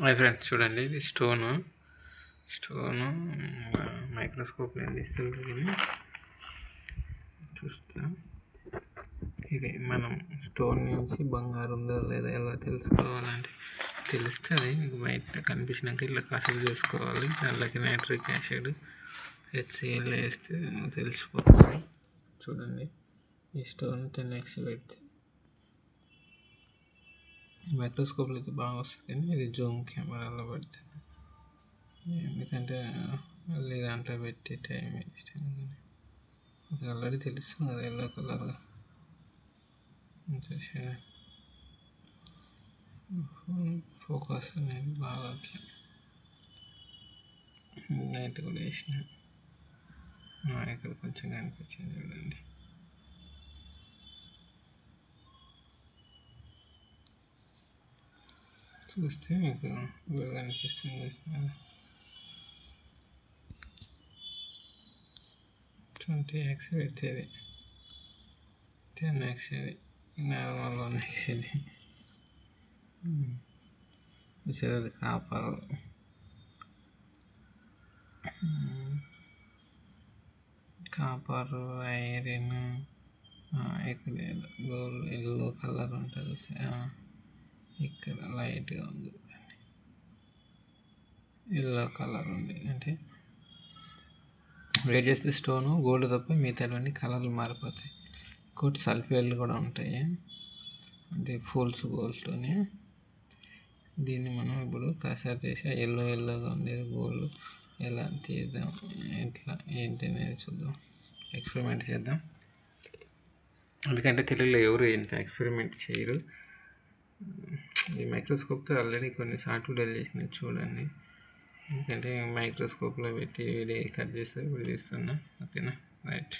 My friends చూడండి ఇది stone. Stone microscope నేను తీస్తుంది చూస్తా. ఇది మనం స్టోన్ నుంచి బంగారం ఉందా లేదా ఎలా తెలుసుకోవాలంటే తెలుస్తుంది. మీకు బయట కనిపించినాక ఇట్లా కసలు చేసుకోవాలి. దాంట్లోకి నైట్రిక్ యాసిడ్ హెచ్సిఎల్ వేస్తే తెలిసిపోతుంది. చూడండి ఈ స్టోన్ టెన్ ఎక్స్ పెడితే మైక్రోస్కోప్లో అయితే బాగా వస్తుంది కానీ ఇది జూమ్ కెమెరాలో పెడితే. ఎందుకంటే మళ్ళీ దాంట్లో పెట్టి టైం వేస్ట్ ఎందుకని మీకు ఆల్రెడీ తెలుస్తుంది కదా ఎల్లో కలర్గా. ఫోకస్ అనేది బాగా అట్లా నైట్ కూడా వేసిన. ఇక్కడ కొంచెం కనిపించింది చూడండి. చూస్తే మీకు బాగా అనిపిస్తుంది ట్వంటీ ఎక్స్ పెట్టేది టెన్ ఎక్స్ ఇది నార్మల్ వన్ ఎక్స్ ఇది చూసారు కాపర్ కాపర్ ఐరన్ ఇక్కడ గోల్డ్ ఎల్లో కలర్ ఉంటుంది ఇక్కడ లైట్గా ఉంది. ఎల్లో కలర్ ఉంది. అంటే వేడి చేస్తే స్టోను గోల్డ్ తప్ప మిగతావన్నీ కలర్లు మారిపోతాయి. ఇంకోటి సల్ఫేర్లు కూడా ఉంటాయి. అంటే ఫుల్స్ గోల్డ్తోని. దీన్ని మనం ఇప్పుడు కసర్ చేసి ఎల్లో ఎల్లోగా ఉండేది గోల్డ్. ఎలా తీద్దాం? ఎట్లా? ఏంటి అనేది చూద్దాం. ఎక్స్పెరిమెంట్ చేద్దాం. ఎందుకంటే తెలుగులో ఎవరు ఇంత ఎక్స్పెరిమెంట్ చేయరు. ఈ మైక్రోస్కోప్తో ఆల్రెడీ కొన్ని షార్ట్ వీడియోలు చేసిన చూడండి. ఎందుకంటే మైక్రోస్కోప్లో పెట్టి వీడియో కట్ చేస్తే వీడియో ఇస్తున్నా ఓకేనా? రైట్.